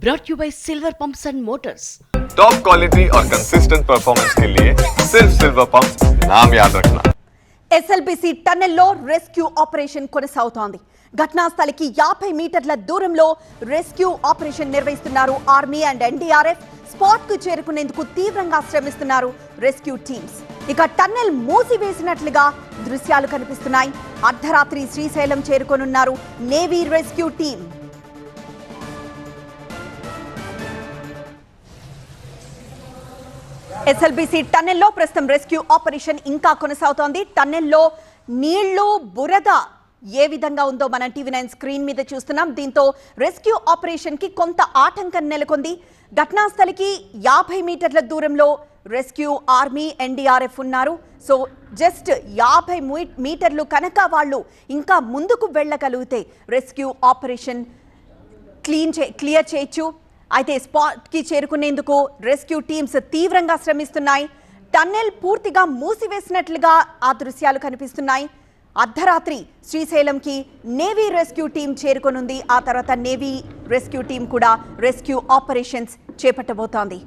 brought you by Silver Pumps and Motors. Top quality और consistent performance के लिए सिर्फ सिल्वर पंप नाम याद रखना ఎస్ఎల్బిసి టన్నెల్లో రెస్క్యూ ఆపరేషన్ కొనసాగుతోంది ఘటనా స్థలికి యాభై మీటర్ల దూరంలో రెస్క్యూ ఆపరేషన్ నిర్వహిస్తున్నారు ఆర్మీ అండ్ ఎన్డీఆర్ఎఫ్ స్పాట్ కు చేరుకునేందుకు తీవ్రంగా శ్రమిస్తున్నారు రెస్క్యూ టీమ్స్ ఇక టన్నెల్ మూసివేసినట్లుగా దృశ్యాలు కనిపిస్తున్నాయి అర్ధరాత్రి Srisailam చేరుకోనున్నారు navy rescue team SLBC టన్నెల్లో ప్రస్తుతం రెస్క్యూ ఆపరేషన్ ఇంకా కొనసాగుతోంది. టన్నెల్లో నీళ్ళు బురద ఏ విధంగా ఉందో మనం టీవీ నైన్ స్క్రీన్ మీద చూస్తున్నాం. దీంతో రెస్క్యూ ఆపరేషన్కి కొంత ఆటంకం నెలకొంది. ఘటనాస్థలికి యాభై మీటర్ల దూరంలో రెస్క్యూ ఆర్మీ ఎన్డీఆర్ఎఫ్ ఉన్నారు. సో జస్ట్ యాభై మీటర్లు కనుక వాళ్ళు ఇంకా ముందుకు వెళ్ళగలిగితే రెస్క్యూ ఆపరేషన్ క్లీన్ చే క్లియర్ చేయొచ్చు. అయితే స్పాట్కి చేరుకునేందుకు రెస్క్యూ టీమ్స్ తీవ్రంగా శ్రమిస్తున్నాయి. టన్నెల్ పూర్తిగా మూసివేసినట్లుగా ఆ దృశ్యాలు కనిపిస్తున్నాయి. అర్ధరాత్రి శ్రీశైలంకి నేవీ రెస్క్యూ టీం చేరుకొనుంది. ఆ తర్వాత నేవీ రెస్క్యూ టీం కూడా రెస్క్యూ ఆపరేషన్స్ చేపట్టబోతోంది.